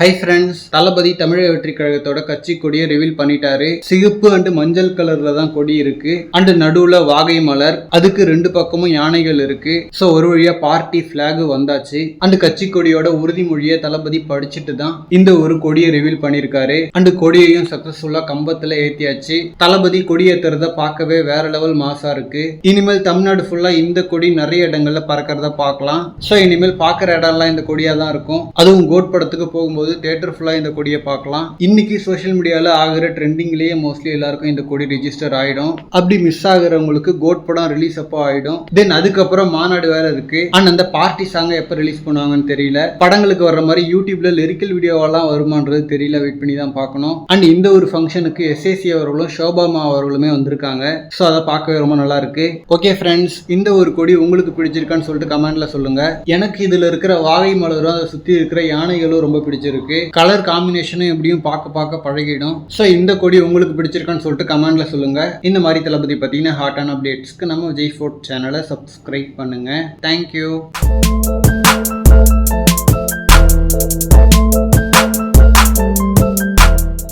Hi friends தளபதி தமிழக வெற்றி கழகத்தோட கட்சி கொடியை ரிவீல் பண்ணிட்டாரு. சிகப்பு அண்டு மஞ்சள் கலர்ல தான் கொடி இருக்கு. அண்டு நடுவுல வாகை மலர் அதுக்கு ரெண்டு பக்கமும் யானைகள் இருக்கு. ஸோ ஒரு வழியா பார்ட்டி பிளாக் வந்தாச்சு. அண்டு கட்சி கொடியோட உறுதிமொழியை தளபதி படிச்சுட்டு தான் இந்த ஒரு கொடியை ரிவீல் பண்ணியிருக்காரு அண்டு கொடியையும் சக்சஸ்ஃபுல்லா கம்பத்துல ஏத்தியாச்சு. தளபதி கொடி ஏத்துறத பார்க்கவே வேற லெவல் மாசா இருக்கு. இனிமேல் தமிழ்நாடு ஃபுல்லா இந்த கொடி நிறைய இடங்கள்ல பறக்கிறத பார்க்கலாம். ஸோ இனிமேல் பார்க்குற இடம்லாம் இந்த கொடியா தான் இருக்கும். அதுவும் கோட் படத்துக்கு போகும்போது தேட்டர் ஃபுல்லாக இந்த கொடியை பார்க்கலாம். இன்னைக்கு சோஷியல் மீடியாவில் ஆகிற ட்ரெண்டிங்லேயே மோஸ்ட்லி எல்லாருக்கும் இந்த கொடி ரிஜிஸ்டர் ஆகிடும் அப்படி மிஸ் ஆகுறவங்களுக்கு கோட் படம் ரிலீஸ் அப்போ ஆகிடும் தென் அதுக்கப்புறம் மாநாடு வேற இருக்கு. அண்ட் அந்த பார்ட்டி சாங்கை எப்போ ரிலீஸ் பண்ணுவாங்கன்னு தெரியல. படங்களுக்கு வர்ற மாதிரி யூடியூப்ல லிரிக்கல் வீடியோவெல்லாம் வருமானது தெரியல. வெயிட் பண்ணி தான் பார்க்கணும். அண்ட் இந்த ஒரு ஃபங்க்ஷனுக்கு எஸ்ஏசி அவர்களும் ஷோபாமா அவர்களுமே வந்திருக்காங்க. ஸோ அதை பார்க்கவே ரொம்ப நல்லா இருக்கு. ஓகே ஃப்ரெண்ட்ஸ் இந்த ஒரு கொடி உங்களுக்கு பிடிச்சிருக்கான்னு சொல்லிட்டு கமெண்ட்ல சொல்லுங்க. எனக்கு இதுல இருக்கிற வாகை மலரும் அதை சுத்தி இருக்கிற யானைகளும் ரொம்ப பிடிச்சிருக்கு. பிடிச்சிருக்கு கலர் காம்பினேஷனும் எப்படியும் பார்க்க பார்க்க பழகிடும். ஸோ இந்த கொடி உங்களுக்கு பிடிச்சிருக்கான்னு சொல்லிட்டு கமெண்ட்ல சொல்லுங்க. இந்த மாதிரி தளபதி பார்த்தீங்கன்னா ஹாட்டான அப்டேட்ஸ்க்கு நம்ம விஜய் ஃபோர்ட் சேனலை சப்ஸ்கிரைப் பண்ணுங்க. Thank you